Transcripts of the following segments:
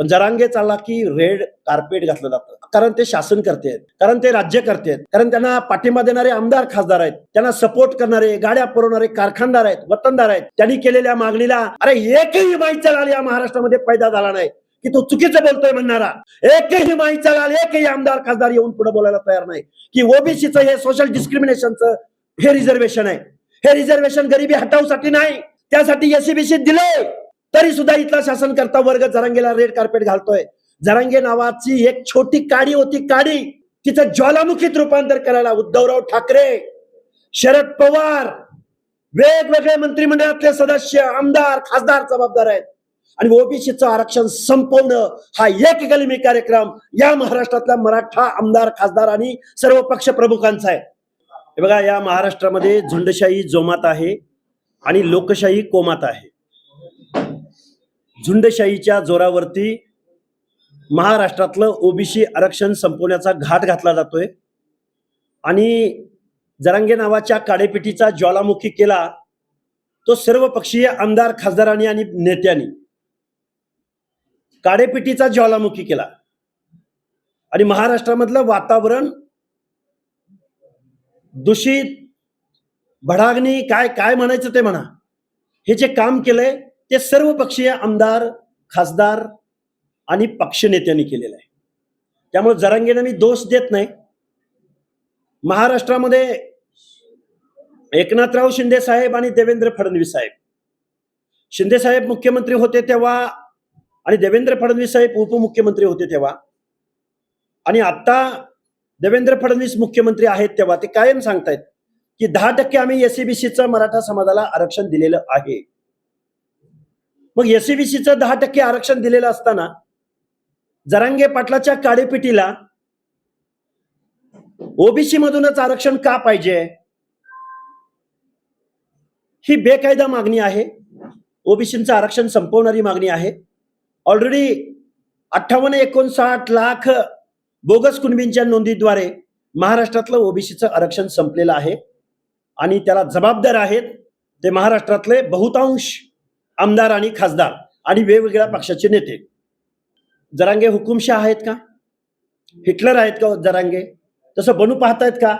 पण जरांगे चालला की रेड कार्पेट घातलं जातं. कारण ते शासन करते कारण ते राज्य करते कारण त्यांना पाठिंबा देणारे आमदार खासदार आहेत त्यांना सपोर्ट करणारे गाड्या पुरवणारे कारखानदार आहेत वतनदार आहेत त्यांनी केलेल्या मागणीला अरे एकही माईचा लाल या महाराष्ट्रामध्ये पैदा झाला नाही की तो चुकीचं बोलतोय म्हणणारा. एकही माईचा लाल एकही आमदार खासदार येऊन पुढे बोलायला तयार नाही की ओबीसीचं हे सोशल डिस्क्रिमिनेशनचं हे रिझर्वेशन आहे. हे रिझर्वेशन गरिबी हटावसाठी नाही त्यासाठी एसीबीसी दिले तरी सुद्धा इथला शासन करता वर्ग जरांगेला रेड कार्पेट घालतोय. जरांगे नावाची एक छोटी काडी होती काडी. तिचं ज्वालामुखीत रूपांतर करायला उद्धवराव ठाकरे शरद पवार वेगवेगळे मंत्रिमंडळातले सदस्य आमदार खासदार जबाबदार आहेत. आणि ओबीसीचं आरक्षण संपवणं हा एक गलिमी कार्यक्रम या महाराष्ट्रातल्या मराठा आमदार खासदार आणि सर्व पक्ष प्रमुखांचा आहे. हे बघा या महाराष्ट्रामध्ये झुंडशाही जोमात आहे आणि लोकशाही कोमात आहे. झुंडशाहीच्या जोरावरती महाराष्ट्रातलं ओबीसी आरक्षण संपवण्याचा घाट घातला जातोय. आणि जरांगे नावाच्या काडेपिटीचा ज्वालामुखी केला तो सर्व पक्षीय आमदार खासदारांनी आणि नेत्यांनी काडेपिटीचा ज्वालामुखी केला. आणि महाराष्ट्रामधलं वातावरण दूषित भडागणी काय काय म्हणायचं ते म्हणा हे जे काम केलंय ते सर्व पक्षीय आमदार खासदार आणि पक्षनेत्यांनी केलेलं आहे. त्यामुळे जरांगेनं मी दोष देत नाही. महाराष्ट्रामध्ये एकनाथराव शिंदे साहेब आणि देवेंद्र फडणवीस साहेब. शिंदे साहेब मुख्यमंत्री होते तेव्हा आणि देवेंद्र फडणवीस साहेब उपमुख्यमंत्री होते तेव्हा. आणि आता देवेंद्र फडणवीस मुख्यमंत्री आहेत तेव्हा ते कायम सांगतायत की दहा टक्के आम्ही एसीबीसीचं मराठा समाजाला आरक्षण दिलेलं आहे. मग एसीबीसीचं दहा टक्के आरक्षण दिलेलं असताना जरांगे पाटलाच्या काडेपिटीला ओबीसी मधूनच आरक्षण का पाहिजे? ही बेकायदा मागणी आहे. ओबीसीचं आरक्षण संपवणारी मागणी आहे. ऑलरेडी अठ्ठावन्न एकोणसाठ लाख बोगस कुणबींच्या नोंदीद्वारे महाराष्ट्रातलं ओबीसीचं आरक्षण संपलेलं आहे. आणि त्याला जबाबदार आहेत ते महाराष्ट्रातले बहुतांश आमदार आणि खासदार आणि वेगवेगळ्या पक्षाचे नेते. जरांगे हुकुमशाह आहेत का? हिटलर आहेत का जरांगे? तसं बनू पाहतायत का?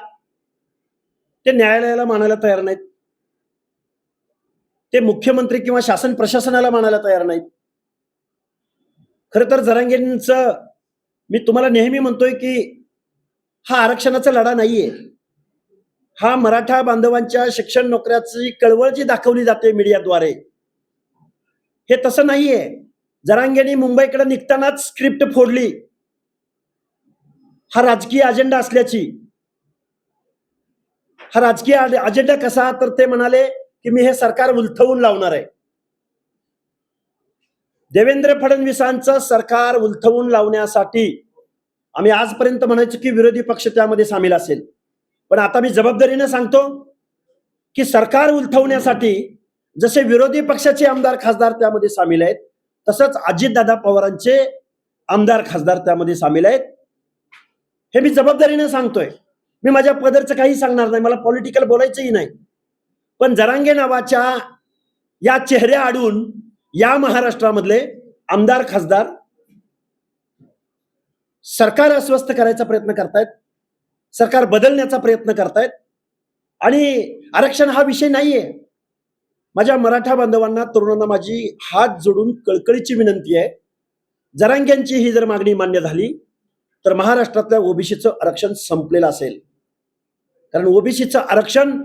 ते न्यायालयाला मानायला तयार नाहीत. ते मुख्यमंत्री किंवा शासन प्रशासनाला मानायला तयार नाहीत. खर तर जरांगेंच मी तुम्हाला नेहमी म्हणतोय की हा आरक्षणाचा लढा नाहीये. हा मराठा बांधवांच्या शिक्षण नोकऱ्याची कळवळ जी दाखवली जाते मीडियाद्वारे हे तसं नाहीये. जरांगेने मुंबईकडे निघतानाच स्क्रिप्ट फोडली. हा राजकीय अजेंडा असल्याची. हा राजकीय अजेंडा कसा तर ते म्हणाले की मी हे सरकार उलथवून लावणार आहे. देवेंद्र फडणवीसांचं सरकार उलथवून लावण्यासाठी आम्ही आजपर्यंत म्हणायचो की विरोधी पक्ष त्यामध्ये सामील असेल. पण आता मी जबाबदारीनं सांगतो की सरकार उलथवण्यासाठी जसे विरोधी पक्षाचे आमदार खासदार त्यामध्ये सामील आहेत तसंच अजितदादा पवारांचे आमदार खासदार त्यामध्ये सामील आहेत. हे मी जबाबदारीने सांगतोय. मी माझ्या पदरचं काही सांगणार नाही मला पॉलिटिकल बोलायचंही नाही. पण जरांगे नावाच्या या चेहऱ्या आडून या महाराष्ट्रामधले आमदार खासदार सरकार अस्वस्थ करायचा प्रयत्न करतायत सरकार बदलण्याचा प्रयत्न करतायत आणि आरक्षण हा विषय नाहीये. माझ्या मराठा बांधवांना तरुणांना माझी हात जोडून कळकळीची विनंती आहे. जरांग्यांची ही जर मागणी मान्य झाली तर महाराष्ट्रातल्या ओबीसीचं आरक्षण संपलेलं असेल. कारण ओबीसीचं आरक्षण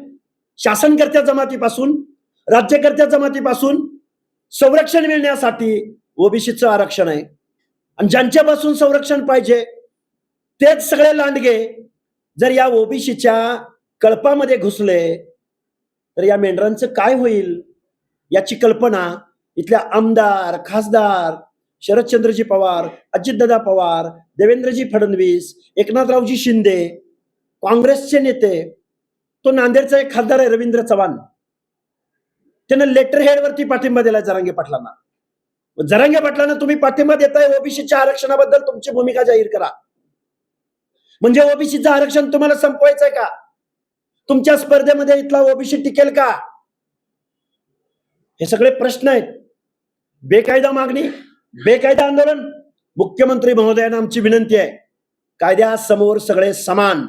शासनकर्त्या जमातीपासून राज्यकर्त्या जमातीपासून संरक्षण मिळण्यासाठी ओबीसीचं आरक्षण आहे. आणि ज्यांच्यापासून संरक्षण पाहिजे तेच सगळे लांडगे जर या ओबीसीच्या कळपामध्ये घुसले तर या मेंढरांचं काय होईल? याची कल्पना इथल्या आमदार खासदार शरदचंद्रजी पवार अजितदादा पवार देवेंद्रजी फडणवीस एकनाथरावजी शिंदे काँग्रेसचे नेते तो नांदेडचा एक खासदार आहे रवींद्र चव्हाण. त्यानं लेटर हेडवरती पाठिंबा दिला जरांगे पाटलांना. जरांगे पाटलांना तुम्ही पाठिंबा देताय ओबीसीच्या आरक्षणाबद्दल तुमची भूमिका जाहीर करा. म्हणजे ओबीसीचं आरक्षण तुम्हाला संपवायचंय का? तुमच्या स्पर्धेमध्ये इथला ओबीसी टिकेल का? हे सगळे प्रश्न आहेत. बेकायदा मागणी बेकायदा आंदोलन. मुख्यमंत्री महोदयांना आमची विनंती आहे. कायद्यासमोर सगळे समान.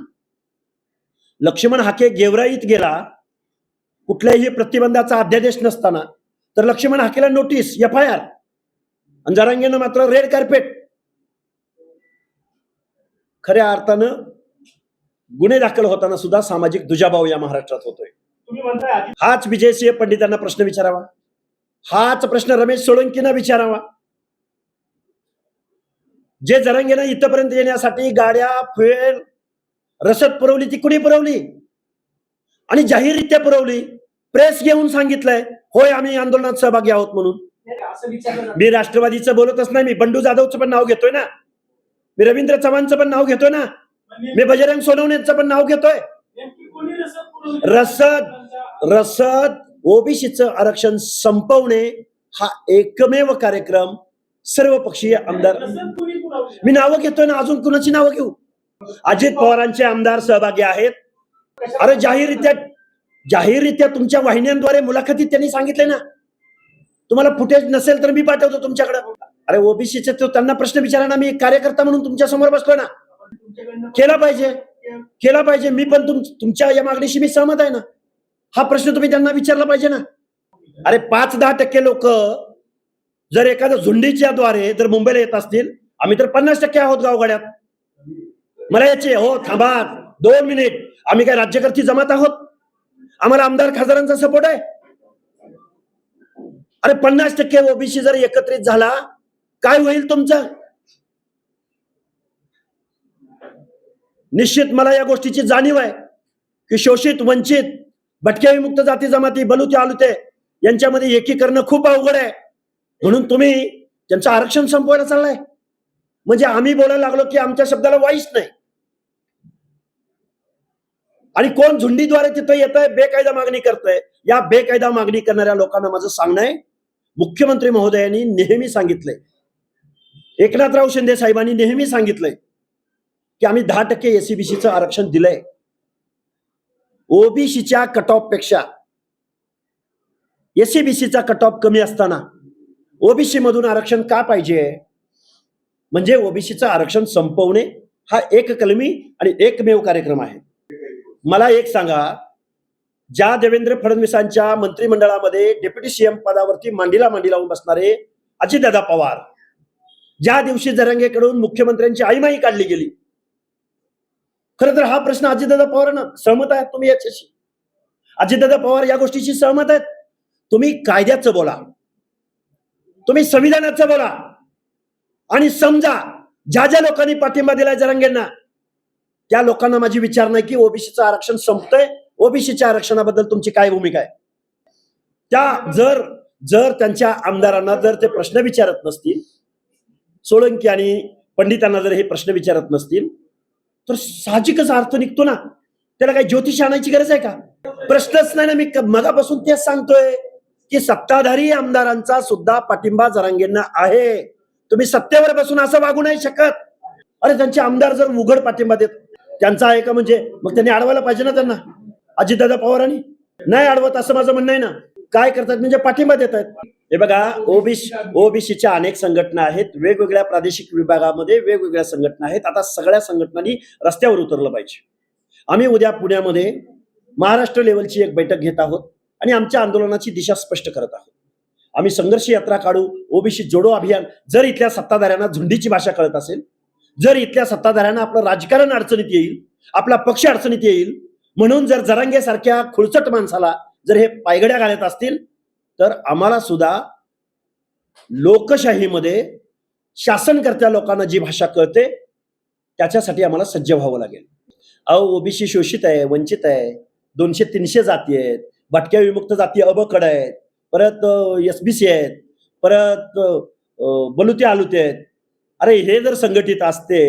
लक्ष्मण हाके गेवराईत गेला कुठल्याही प्रतिबंधाचा अध्यादेश नसताना तर लक्ष्मण हाकेला नोटीस एफ आय आर आणि जरांगेनं मात्र रेड कार्पेट. खऱ्या अर्थानं गुन्हे दाखल होताना सुद्धा सामाजिक दुजाभाव या महाराष्ट्रात होतोय. हाच विजयसिंह पंडितांना प्रश्न विचारावा. हाच प्रश्न रमेश सोळंकीना विचारावा. जे जरंगेनं इथपर्यंत येण्यासाठी गाड्या फुएल रसद पुरवली ती कुणी पुरवली? आणि जाहीररित्या पुरवली. प्रेस घेऊन सांगितलंय होय आम्ही आंदोलनात सहभागी आहोत म्हणून. मी राष्ट्रवादीचं बोलतच नाही मी बंडू जाधवचं पण नाव घेतोय ना. मी रवींद्र चव्हाणचं पण नाव घेतोय ना. मी बजरंग सोनवणेचं पण नाव घेतोय. रसद रसद त्यांच्या- ओबीसीचं आरक्षण संपवणे हा एकमेव कार्यक्रम सर्वपक्षीय आमदार मी नावं घेतोय ना अजून कुणाची नावं घेऊ? अजित पवारांचे आमदार सहभागी आहेत. अरे जाहीररित्या जाहीररित्या तुमच्या वाहिन्यांद्वारे मुलाखतीत त्यांनी सांगितले ना. तुम्हाला फुटेज नसेल तर मी पाठवतो तुमच्याकडे. अरे ओबीसीचे तो त्यांना प्रश्न विचारा ना मी कार्यकर्ता म्हणून तुमच्यासमोर बसतोय ना. केला पाहिजे. केला पाहिजे. मी पण तुम तुमच्या या मागणीशी मी सहमत आहे ना. हा प्रश्न तुम्ही त्यांना विचारला पाहिजे ना. अरे पाच दहा टक्के लोक जर एखाद्या झुंडीच्या द्वारे जर मुंबईला येत असतील आम्ही तर पन्नास टक्के आहोत गावगाड्यात. मला याचे हो थांबा. दोन मिनिट. आम्ही काय राज्यकर्ती जमात आहोत? आम्हाला आमदार खासदारांचा सपोर्ट आहे? अरे पन्नास टक्के ओबीसी जर एकत्रित झाला काय होईल तुमचं? निश्चित मला या गोष्टीची जाणीव आहे की शोषित वंचित भटक्या विमुक्त जाती जमाती बलुते आलुते यांच्यामध्ये एकीकरण खूप अवघड आहे. म्हणून तुम्ही त्यांचं आरक्षण संपवायला चाललाय. म्हणजे आम्ही बोलायला लागलो की आमच्या शब्दाला वाईच नाही. आणि कोण झुंडीद्वारे तिथं येत आहे बेकायदा मागणी करतोय या बेकायदा मागणी करणाऱ्या लोकांना माझं सांगणं आहे. मुख्यमंत्री महोदयांनी नेहमी सांगितलंय. एकनाथराव शिंदे साहेबांनी नेहमी सांगितलंय. की आम्ही दहा टक्के एसीबीसीचं आरक्षण दिलंय. ओबीसीच्या कट ऑफपेक्षा एसीबीसीचा कट ऑफ कमी असताना ओबीसी मधून आरक्षण का पाहिजे? म्हणजे ओबीसीचं आरक्षण संपवणे हा एक कलमी आणि एकमेव कार्यक्रम आहे. मला एक सांगा ज्या देवेंद्र फडणवीसांच्या मंत्रिमंडळामध्ये डेप्युटी सीएम पदावरती मांडीला मांडी लावून बसणारे अजितदादा पवार ज्या दिवशी जरांगेकडून मुख्यमंत्र्यांची आईमाई काढली गेली खरं तर हा प्रश्न अजितदादा पवारांना सहमत आहेत तुम्ही याच्याशी? अजितदादा पवार या गोष्टीशी सहमत आहेत? तुम्ही कायद्याचं बोला. तुम्ही संविधानाचं बोला. आणि समजा ज्या ज्या लोकांनी पाठिंबा दिलाय जरांगेंना त्या लोकांना माझी विचार नाही की ओबीसीचं आरक्षण संपतंय. ओबीसीच्या आरक्षणाबद्दल तुमची काय भूमिका आहे? त्या जर जर त्यांच्या आमदारांना जर ते प्रश्न विचारत नसतील सोळंकी आणि पंडितांना जर हे प्रश्न विचारत नसतील तर साहजिकच अर्थ निघतो ना. त्याला काही ज्योतिष आणायची गरज आहे का? प्रश्नच नाही ना मी मगापासून तेच सांगतोय की सत्ताधारी आमदारांचा सुद्धा पाठिंबा जरांगेंना आहे. तुम्ही सत्तेवर बसून असं वागू नाही शकत. अरे त्यांचे आमदार जर उघड पाठिंबा देत त्यांचा आहे का म्हणजे? मग त्यांनी अडवायला पाहिजे ना त्यांना. अजितदादा पवारांनी? नाही अडवत असं माझं म्हणणं आहे ना. काय करतात? म्हणजे पाठिंबा देत आहेत हे बघा ओबीसी ओबीसीच्या अनेक संघटना आहेत. वेगवेगळ्या प्रादेशिक विभागामध्ये वेगवेगळ्या संघटना आहेत. आता सगळ्या संघटनांनी रस्त्यावर उतरलं पाहिजे. आम्ही उद्या पुण्यामध्ये महाराष्ट्र लेवलची एक बैठक घेत आहोत आणि आमच्या आंदोलनाची दिशा स्पष्ट करत आहोत. आम्ही संघर्ष यात्रा काढू ओबीसी जोडो अभियान जर इथल्या सत्ताधाऱ्यांना झुंडीची भाषा कळत असेल जर इथल्या सत्ताधाऱ्यांना आपलं राजकारण अडचणीत येईल आपला पक्ष अडचणीत येईल म्हणून जर जरांगे सारख्या खुळचट माणसाला जर हे पायगड्या घालत असतील तर आम्हाला सुद्धा लोकशाहीमध्ये शासनकर्त्या लोकांना जी भाषा कळते त्याच्यासाठी आम्हाला सज्ज व्हावं लागेल. अहो ओबीसी शोषित आहे वंचित आहे दोनशे तीनशे जाती आहेत भटक्या विमुक्त जाती अबकड आहेत परत एस बी सी आहेत परत बलुते आलुते आहेत. अरे हे जर संघटित असते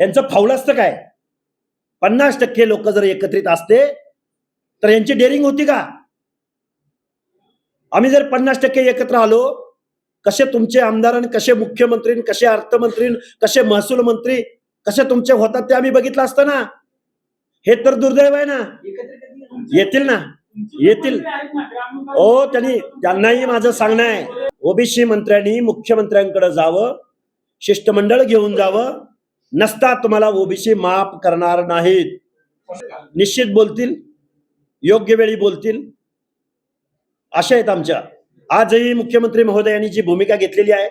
यांचं फावलं असतं काय? पन्नास टक्के लोक जर एकत्रित असते तर यांची डेअरिंग होती का? आम्ही जर पन्नास टक्के एकत्र आलो कसे तुमचे आमदार आणि कसे मुख्यमंत्री कसे अर्थमंत्री कसे महसूल मंत्री कसे तुमचे होतात ते आम्ही बघितलं असतं ना. हे तर दुर्दैव आहे ना. येतील ना. येतील. ओ त्यांनी त्यांनाही माझं सांगणं आहे. ओबीसी मंत्र्यांनी मुख्यमंत्र्यांकडे जावं शिष्टमंडळ घेऊन जावं. नसता तुम्हाला ओबीसी माफ करणार नाहीत. निश्चित बोलतील योग्य वेळी बोलतील. अशा आहेत आमच्या. आजही मुख्यमंत्री महोदयांनी जी भूमिका घेतलेली आहे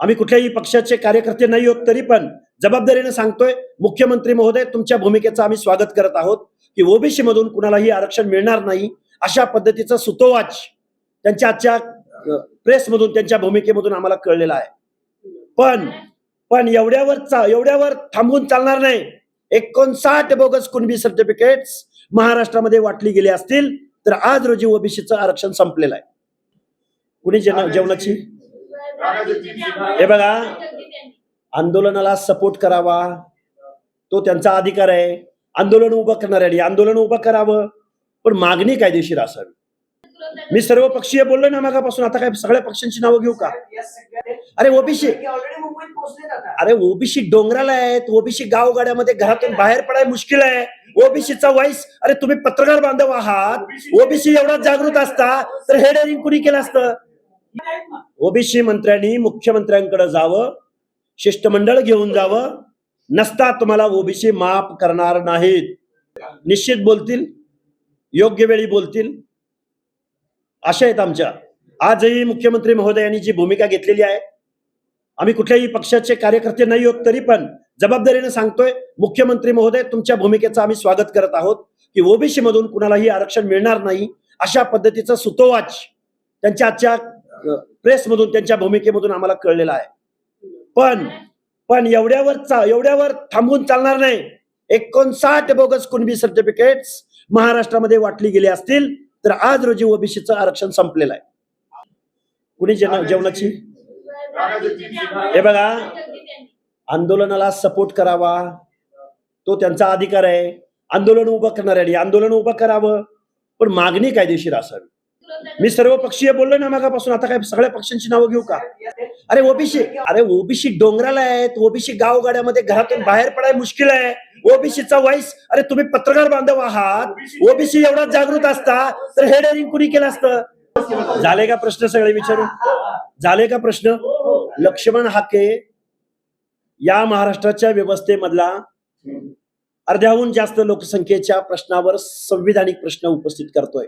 आम्ही कुठल्याही पक्षाचे कार्यकर्ते नाही आहोत तरी पण जबाबदारीने सांगतोय मुख्यमंत्री महोदय तुमच्या भूमिकेचं आम्ही स्वागत करत आहोत की ओबीसी मधून कुणालाही आरक्षण मिळणार नाही अशा पद्धतीचा सुतोवाच त्यांच्या आजच्या प्रेसमधून त्यांच्या भूमिकेमधून आम्हाला कळलेलं आहे. पण पण एवढ्यावर चा- एवढ्यावर थांबून चालणार नाही. एकोणसाठ बोगस कुणबी सर्टिफिकेट्स महाराष्ट्रामध्ये वाटली गेली असतील तर आज रोजी ओबीसीचं आरक्षण संपलेलं आहे. कुणी जेवण जेवणाची? हे बघा. आंदोलनाला सपोर्ट करावा. तो त्यांचा अधिकार आहे. आंदोलन उभं करणाऱ्यांनी आंदोलन उभं करावं. पण मागणी कायदेशीर असावी. मी सर्व पक्षीय बोललो ना मागापासून. आता काय सगळ्या पक्षांची नावं घेऊ का? अरे ओबीसी. अरे ओबीसी डोंगराला आहेत. ओबीसी गावगाड्यामध्ये घरातून बाहेर पडाय मुश्किल आहे. ओबीसीचा वाईस अरे तुम्ही पत्रकार बांधव आहात. ओबीसी एवढा जागृत असता तर हे डेअरिंग कुणी केलं असतं? ओबीसी मंत्र्यांनी मुख्यमंत्र्यांकडे जावं शिष्टमंडळ घेऊन जावं नसता तुम्हाला ओबीसी माफ करणार नाहीत. निश्चित बोलतील योग्य वेळी बोलतील. अशा आहेत आमच्या. आजही मुख्यमंत्री महोदयांनी जी भूमिका घेतलेली आहे आम्ही कुठल्याही पक्षाचे कार्यकर्ते नाही आहोत तरी पण जबाबदारीने सांगतोय मुख्यमंत्री महोदय तुमच्या भूमिकेचं आम्ही स्वागत करत आहोत की ओबीसी मधून कुणालाही आरक्षण मिळणार नाही अशा पद्धतीचं सुतोवाच त्यांच्या आजच्या प्रेसमधून त्यांच्या भूमिकेमधून आम्हाला कळलेलं आहे. पण पण एवढ्यावर एवढ्यावर थांबून चालणार नाही. एकोणसाठ बोगस कुणबी सर्टिफिकेट महाराष्ट्रामध्ये वाटली गेली असतील तर आज रोजी ओबीसीचं आरक्षण संपलेलं आहे. कुणी जेवणाची? हे बघा. आंदोलनाला सपोर्ट करावा. तो त्यांचा अधिकार आहे. आंदोलन उभं करणाऱ्यांनी आंदोलन उभं करावं. पण मागणी कायदेशीर असावी. मी सर्व पक्षीय बोललो ना मागापासून. आता काय सगळ्या पक्षांची नावं घेऊ का? अरे ओबीसी अरे ओबीसी डोंगराला आहेत. ओबीसी गावगाड्यामध्ये घरातून बाहेर पडाय मुश्किल आहे. ओबीसीचा वॉइस अरे तुम्ही पत्रकार बांधव आहात. ओबीसी एवढा जागृत असता तर हे डेअरिंग कुणी केलं असतं? झाले का प्रश्न सगळे विचारून? झाले का प्रश्न? लक्ष्मण हाके या महाराष्ट्राच्या व्यवस्थेमधला अर्ध्याहून जास्त लोकसंख्येच्या प्रश्नावर संविधानिक प्रश्न उपस्थित करतोय.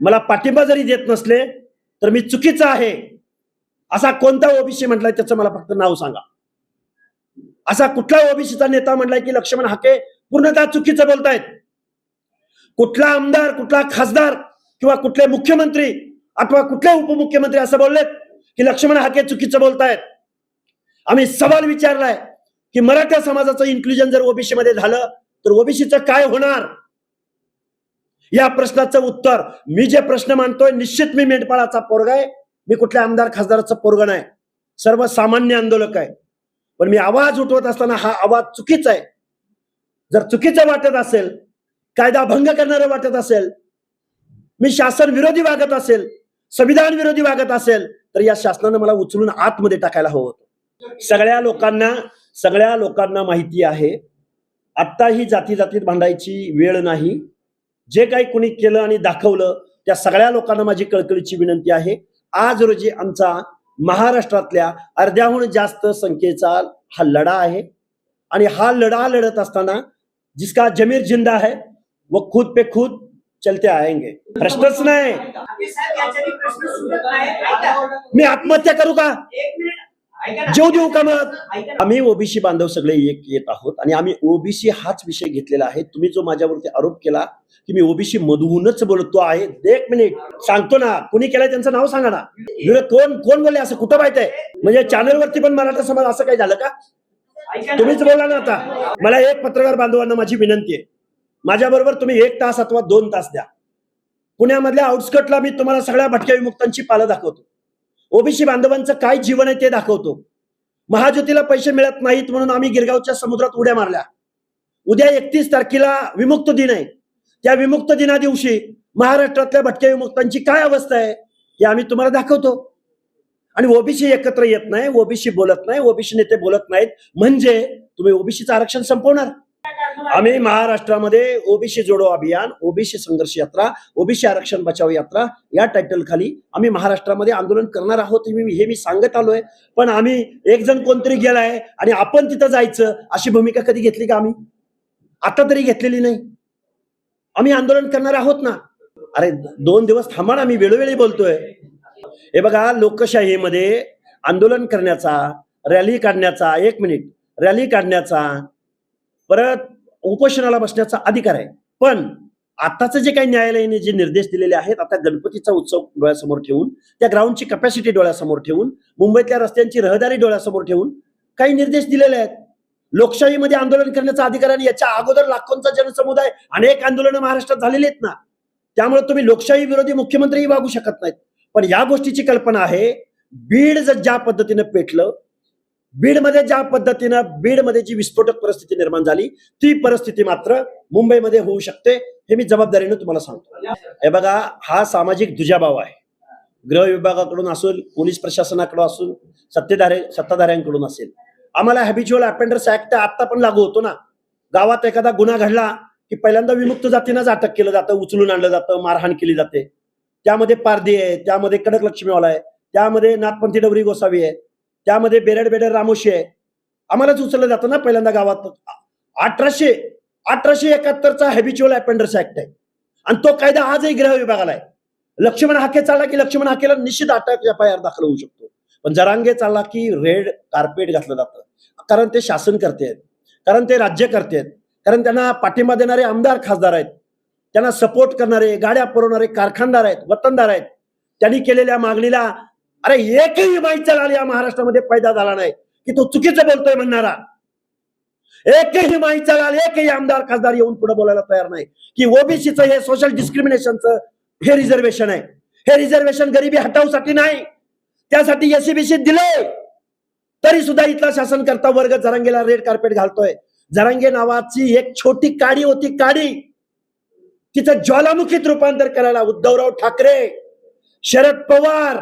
मला पाठिंबा जरी देत नसले तर मी चुकीचा आहे. असा कोणता ओबीसी म्हटलाय त्याचं मला फक्त नाव सांगा. असा कुठला ओबीसीचा नेता म्हटलाय की लक्ष्मण हाके पूर्णतः चुकीचं बोलतायत? कुठला आमदार कुठला खासदार किंवा कुठले मुख्यमंत्री अथवा कुठले उपमुख्यमंत्री असं बोललेत की लक्ष्मण हाके चुकीचं बोलतायत? आम्ही सवाल विचारलाय की मराठा समाजाचं इन्क्लुजन जर ओबीसी मध्ये झालं तर ओबीसीचं काय होणार? या प्रश्नाचं उत्तर मी जे प्रश्न मानतोय निश्चित मी मेंढपाळाचा पोरगा आहे. मी कुठल्या आमदार खासदाराचं पोरगा नाही. सर्वसामान्य आंदोलक आहे. पण मी आवाज उठवत असताना हा आवाज चुकीचा आहे. जर चुकीचं वाटत असेल कायदा भंग करणारं वाटत असेल मी शासन विरोधी वागत असेल संविधान विरोधी वागत असेल तर या शासनानं मला उचलून आतमध्ये टाकायला हवं होतं. सगळ्या लोकांना सगळ्या लोकांना माहिती आहे. आत्ता ही जाती जातीत भांडायची वेळ नाही. जे काही कोणी केलं आणि दाखवलं त्या सगळ्या लोकांना माझी कळकळीची विनंती आहे. आज रोजी आमचा महाराष्ट्रातल्या अर्ध्याहून जास्त संख्येचा हा लढा आहे. आणि हा लढा लढत असताना जिसका जमीर जिंदा है वो खुद पे खुद चलते आएंगे. प्रश्नच नाही. मी आत्महत्या करू का? जेव देऊ का मग? ऐका ना. आम्ही ओबीसी बांधव सगळे एक येत आहोत आणि आम्ही ओबीसी हाच विषय घेतलेला आहे. तुम्ही जो माझ्यावरती आरोप केला की मी ओबीसी मधूनच बोलतो आहे. एक मिनिट. सांगतो ना. कुणी केलंय त्यांचं नाव सांगा ना. कोण कोण बोलले? असं कुठं माहीत आहे? म्हणजे चॅनल वरती पण मराठा समाज असं काही झालं का. तुम्हीच बोला ना आता. मला एक पत्रकार बांधवांना माझी विनंती आहे. माझ्या बरोबर तुम्ही एक तास अथवा दोन तास द्या. पुण्यामधल्या आउटस्कटला मी तुम्हाला सगळ्या भटक्या विमुक्तांची पालं दाखवतो. ओबीसी बांधवांचं काय जीवन आहे ते दाखवतो. महाज्योतीला पैसे मिळत नाहीत म्हणून आम्ही गिरगावच्या समुद्रात उड्या मारल्या. उद्या एकतीस तारखेला विमुक्त दिन आहे. त्या विमुक्त दिना दिवशी महाराष्ट्रातल्या भटक्या विमुक्तांची काय अवस्था आहे हे आम्ही तुम्हाला दाखवतो. आणि ओबीसी एकत्र येत नाही ओबीसी बोलत नाही ओबीसी नेते बोलत नाहीत. म्हणजे तुम्ही ओबीसीचं आरक्षण संपवणार. आम्ही महाराष्ट्रामध्ये ओबीसी जोडो अभियान ओबीसी संघर्ष यात्रा ओबीसी आरक्षण बचाव यात्रा या टायटल खाली आम्ही महाराष्ट्रामध्ये आंदोलन करणार आहोत हे मी हे मी सांगत आलोय. पण आम्ही एक जण कोणतरी गेलाय आणि आपण तिथं जायचं अशी भूमिका कधी घेतली का आम्ही? आता तरी घेतलेली नाही. आम्ही आंदोलन करणार आहोत ना? अरे दोन दिवस थांबा ना मी वेळोवेळी बोलतोय. हे बघा लोकशाहीमध्ये आंदोलन करण्याचा रॅली काढण्याचा एक मिनिट. रॅली काढण्याचा परत उपोषणाला बसण्याचा अधिकार आहे. पण आताचं जे काही न्यायालयाने जे निर्देश दिलेले आहेत आता गणपतीचा उत्सव डोळ्यासमोर ठेवून त्या ग्राउंडची कपॅसिटी डोळ्यासमोर ठेवून मुंबईतल्या रस्त्यांची रहदारी डोळ्यासमोर ठेवून काही निर्देश दिलेले आहेत. लोकशाहीमध्ये आंदोलन करण्याचा अधिकार आणि याच्या अगोदर लाखोंचा जनसमुदाय अनेक आंदोलनं महाराष्ट्रात झालेली आहेत ना त्यामुळे तुम्ही लोकशाही विरोधी मुख्यमंत्रीही वागू शकत नाहीत. पण या गोष्टीची कल्पना आहे बीड जर ज्या पद्धतीनं पेटलं बीडमध्ये ज्या पद्धतीनं बीडमध्ये जी विस्फोटक परिस्थिती निर्माण झाली ती परिस्थिती मात्र मुंबईमध्ये होऊ शकते हे मी जबाबदारीने तुम्हाला सांगतो. हे बघा हा सामाजिक दुजाभाव आहे. गृह विभागाकडून असून पोलीस प्रशासनाकडून असून सत्तेधारे सत्ताधाऱ्यांकडून असेल. आम्हाला हॅबिच्युअल अपेंडर्स ऍक्ट आता पण लागू होतो ना. गावात एखादा गुन्हा घडला की पहिल्यांदा विमुक्त जातीनंच अटक केलं जातं उचलून आणलं जातं मारहाण केली जाते. त्यामध्ये पारदी आहे त्यामध्ये कडक लक्ष्मीवाला आहे त्यामध्ये नाथपंथी डवरी गोसावी आहे. त्यामध्ये बेरड बेडर रामोशी आहे. आम्हालाच उचललं जातं ना पहिल्यांदा गावात. अठराशे अठराशे एकाहत्तरचा हॅबिच्युअल अपेंडर्स ऍक्ट आहे. आणि तो कायदा आजही गृह विभागाला आहे. लक्ष्मण हाके चालला की लक्ष्मण हाकेला निश्चित अटक एफ आय आर दाखल होऊ शकतो. पण जरांगे चालला की रेड कार्पेट घातलं जातं. कारण ते शासन करते कारण ते राज्य करते कारण त्यांना पाठिंबा देणारे आमदार खासदार आहेत. त्यांना सपोर्ट करणारे गाड्या पुरवणारे कारखानदार आहेत वतनदार आहेत. त्यांनी केलेल्या मागणीला अरे एकही माईचा लाल या महाराष्ट्रामध्ये पैदा झाला नाही की तो चुकीचं बोलतोय म्हणणारा. एकही माईचा लाल एकही आमदार खासदार येऊन पुढे बोलायला तयार नाही की ओबीसीचं हे सोशल डिस्क्रिमिनेशनचं हे रिझर्वेशन आहे. हे रिझर्वेशन गरिबी हटवसाठी नाही त्यासाठी एसीबीसी दिले. तरी सुद्धा इथला शासन करता वर्ग जरांगेला रेड कार्पेट घालतोय. जरांगे नावाची एक छोटी काडी होती काडी. तिचं ज्वालामुखीत रूपांतर करायला उद्धवराव ठाकरे शरद पवार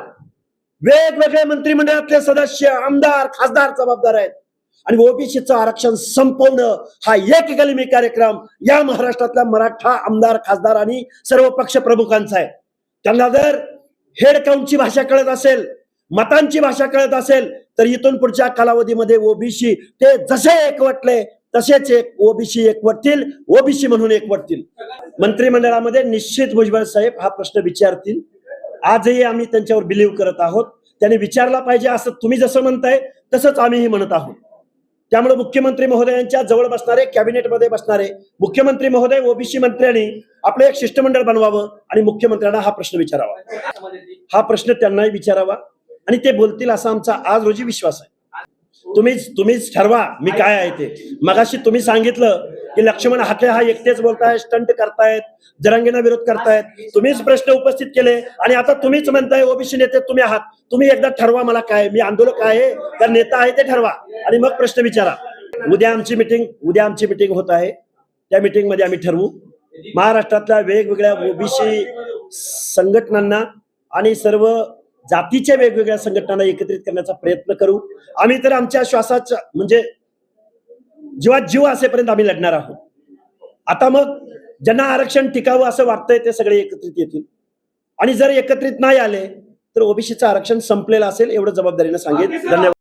वेगवेगळे मंत्रिमंडळातले सदस्य आमदार खासदार जबाबदार आहेत. आणि ओबीसीचं आरक्षण संपवणं हा एक कलमी कार्यक्रम या महाराष्ट्रातल्या मराठा आमदार खासदार आणि सर्व पक्ष प्रमुखांचा आहे. त्यांना जर हेड काउंटची भाषा कळत असेल मतांची भाषा कळत असेल तर इथून पुढच्या कालावधीमध्ये ओबीसी ते जसे एकवटले तसेच एक ओबीसी एकवटतील ओबीसी म्हणून एकवटतील मंत्रिमंडळामध्ये निश्चित भुजबळ साहेब हा प्रश्न विचारतील. आजही आम्ही त्यांच्यावर बिलीव्ह करत आहोत. त्यांनी विचारला पाहिजे असं तुम्ही जसं म्हणताय तसंच आम्हीही म्हणत आहोत. त्यामुळे मुख्यमंत्री महोदयांच्या जवळ बसणारे कॅबिनेटमध्ये बसणारे मुख्यमंत्री महोदय ओबीसी मंत्र्यांनी आपलं एक शिष्टमंडळ बनवावं आणि मुख्यमंत्र्यांना हा प्रश्न विचारावा. हा प्रश्न त्यांनाही विचारावा आणि ते बोलतील असा आमचा आज रोजी विश्वास आहे. तुम्हीच तुम्हीच ठरवा मी काय आहे ते. मगाशी तुम्ही सांगितलं की लक्ष्मण हाके हा एकटेच बोलताय स्टंट करतायत जरांगीना विरोध करतायत. तुम्हीच प्रश्न उपस्थित केले आणि आता तुम्हीच म्हणताय ओबीसी नेते तुम्ही आहात. तुम्ही एकदा ठरवा मला काय मी आंदोलक आहे तर नेता आहे ते ठरवा. आणि मग प्रश्न विचारा. उद्या आमची मिटिंग उद्या आमची मिटिंग होत आहे. त्या मिटिंगमध्ये आम्ही ठरवू. महाराष्ट्रातल्या वेगवेगळ्या ओबीसी संघटनांना आणि सर्व जातीच्या वेगवेगळ्या संघटनांना एकत्रित करण्याचा प्रयत्न करू. आम्ही तर आमच्या श्वासाच्या म्हणजे जीवात जीव असेपर्यंत आम्ही लढणार आहोत. आता मग ज्यांना आरक्षण टिकावं असं वाटतंय ते सगळे एकत्रित येतील. आणि जर एकत्रित नाही आले तर ओबीसीचं आरक्षण संपलेलं असेल एवढं जबाबदारीनं सांगेल धन्यवाद.